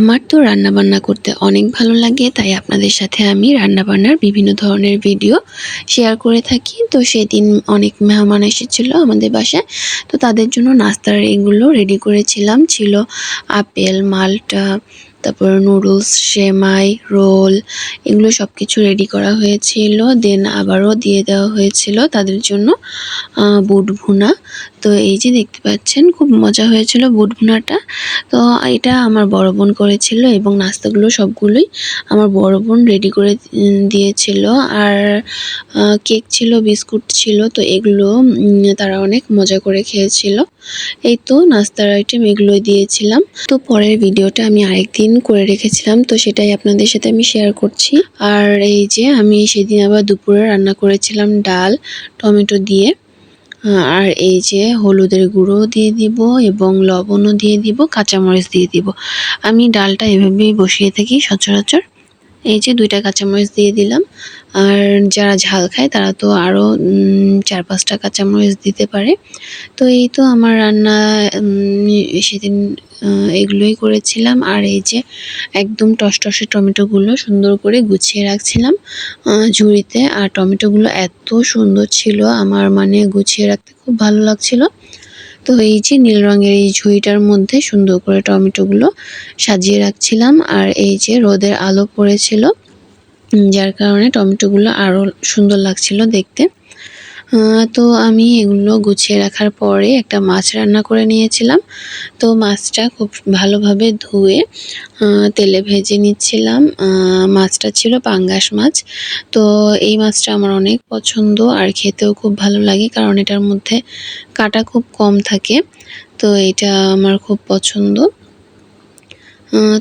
আমার তো রান্নাবান্না করতে অনেক ভালো লাগে, তাই আপনাদের সাথে আমি রান্নাবান্নার বিভিন্ন ধরনের ভিডিও শেয়ার করে থাকি। তো সেদিন অনেক মেহমান এসেছিল আমাদের বাসায়, তো তাদের জন্য নাস্তার এগুলো রেডি করেছিলাম। ছিল আপেল, মালটা, তারপর নুডলস সেমাই, রোল, এগুলো সব কিছু রেডি করা হয়েছিল। দেন আবারও দিয়ে দেওয়া হয়েছিল তাদের জন্য বুট ভুনা। তো এই যে দেখতে পাচ্ছেন, খুব মজা হয়েছিল বুট ভুনাটা। তো এটা আমার বড় বোন করেছিল এবং নাস্তাগুলো সবগুলোই আমার বড় বোন রেডি করে দিয়েছিল। আর কেক ছিল, বিস্কুট ছিল, তো এগুলো তারা অনেক মজা করে খেয়েছিল। এই তো নাস্তার আইটেম এগুলোই দিয়েছিলাম। তো পরের ভিডিওটা আমি আরেকদিন করে রেখেছিলাম, তো সেটাই আপনাদের সাথে আমি শেয়ার করছি। আর এই যে আমি সেদিন আবার দুপুরে রান্না করেছিলাম ডাল, টমেটো দিয়ে। আর এই যে হলুদের গুঁড়ো দিয়ে দিব এবং লবণও দিয়ে দিব, কাঁচামরিচ দিয়ে দিব। আমি ডালটা এভাবেই বসিয়ে থাকি সচরাচর। এই যে দুইটা কাঁচামরিচ দিয়ে দিলাম। আর যারা ঝাল খায়, তারা তো আরও চার পাঁচটা কাঁচামরিচ দিতে পারে। তো এই তো আমার রান্না সেদিন এগুলোই করেছিলাম। আর এই যে একদম টসটসে টমেটোগুলো সুন্দর করে গুছিয়ে রাখছিলাম ঝুড়িতে। আর টমেটোগুলো এত সুন্দর ছিল, আমার মানে গুছিয়ে রাখতে খুব ভালো লাগছিল। তো এই যে নীল রঙের এই ঝুড়িটার মধ্যে সুন্দর করে টমেটোগুলো সাজিয়ে রাখছিলাম, আর এই যে রোদের আলো পড়েছিল যার কারণে টমেটোগুলো আরও সুন্দর লাগছিল দেখতে। তো আমি এগুলো গুছিয়ে রাখার পরে একটা মাছ রান্না করে নিয়েছিলাম। তো মাছটা খুব ভালোভাবে ধুয়ে তেলে ভেজে নিচ্ছিলাম। মাছটা ছিল পাঙ্গাস মাছ। তো এই মাছটা আমার অনেক পছন্দ আর খেতেও খুব ভালো লাগে কারণ এটার মধ্যে কাটা খুব কম থাকে। তো এটা আমার খুব পছন্দ।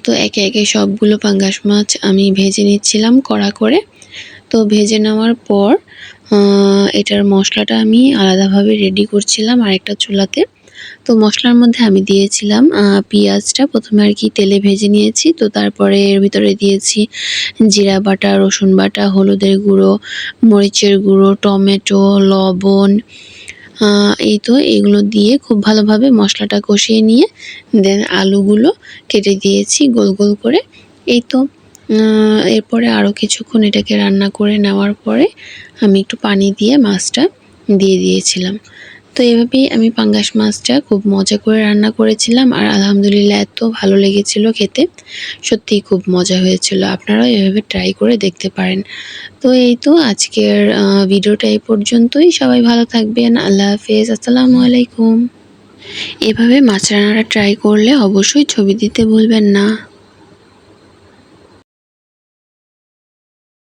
তো একে একে সবগুলো পাঙ্গাস মাছ আমি ভেজে নিচ্ছিলাম কড়া করে। তো ভেজে নেওয়ার পর এটার মশলাটা আমি আলাদাভাবে রেডি করছিলাম আরেকটা চুলাতে। তো মশলার মধ্যে আমি দিয়েছিলাম পেঁয়াজটা। প্রথমে আর কি তেলে ভেজে নিয়েছি, তো তারপরে এর ভিতরে দিয়েছি জিরা বাটা, রসুন বাটা, হলুদের গুঁড়ো, মরিচের গুঁড়ো, টমেটো, লবণ এই তো এগুলো দিয়ে খুব ভালোভাবে মশলাটা কষিয়ে নিয়ে দেন আলুগুলো কেটে দিয়েছি গোল গোল করে। এই তো এরপরে আরও কিছুক্ষণ এটাকে রান্না করে নেওয়ার পরে আমি একটু পানি দিয়ে মাছটা দিয়ে দিয়েছিলাম। তো এভাবেই আমি পাঙ্গাস মাছটা খুব মজা করে রান্না করেছিলাম আর আলহামদুলিল্লাহ এত ভালো লেগেছিল খেতে। সত্যিই খুব মজা হয়েছিল। আপনারাও এভাবে ট্রাই করে দেখতে পারেন। তো এই তো আজকের ভিডিওটা এই পর্যন্তই। সবাই ভালো থাকবেন। আল্লাহ হাফেজ। আসসালামু আলাইকুম। এভাবে মাছ রান্নাটা ট্রাই করলে অবশ্যই ছবি দিতে ভুলবেন না।